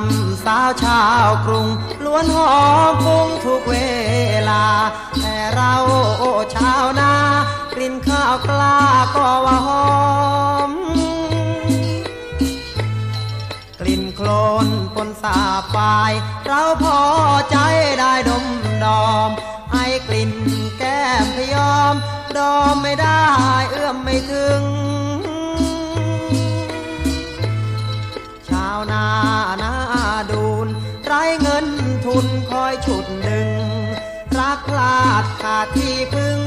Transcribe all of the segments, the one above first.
ำสาวชาวกรุงล้วนหอมฟุ้งทุกเวลา แต่เราชาวนา กลิ่นข้าวกล้าก็ว่าหอม กลิ่นโคลนปนสาบปลาย เราพอใจได้ดมดอมให้กลิ่นแก้มพยอม ดอมไม่ได้เอื้อมไม่ถึงชาวนา นคอยฉุดดึงรักพลาดขาดที่พึ่ง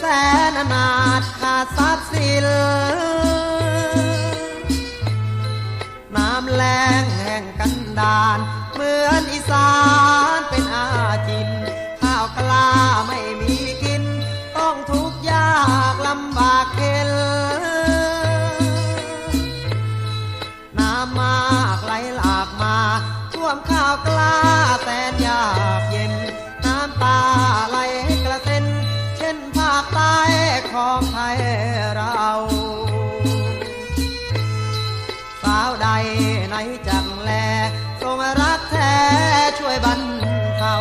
แสนอนาถขาดทรัพย์สินน้ำแรงแห่งกันดานเหมือนอีสานเป็นอาจิน ข้าวกล้าไม่มีกิน ต้องทุกข์ยากลำบากเข็นน้ำมากไหลหลากมา ท่วมข้าวกล้าแสนยากเย็น น้ำตาไหลกระเซ็น เช่นภาคใต้ของไทยเรา สาวใดไหนจังแลทรงรักแท้ช่วยบรรเทา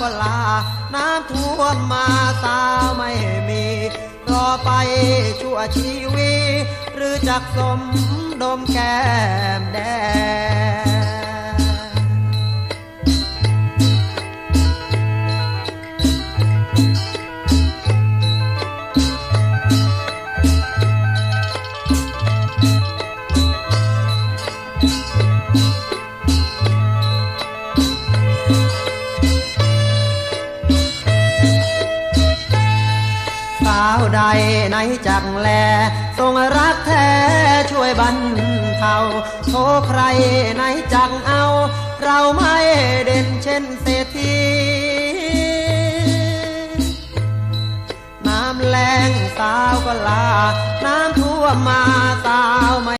ก็ลา น้ำท่วมมาสาวไม่มีรอไปชั่วชีวิตหรือจักสมดมแก้มแดงาวใดไหนจักแลทรงรักแท้ช่วยบรรเทาโทใครไหนจักเอา เราไม่เด่นเช่นเศรษฐีน้ำแรงสาวก็ลา น้ำท่วมมาสาวไม่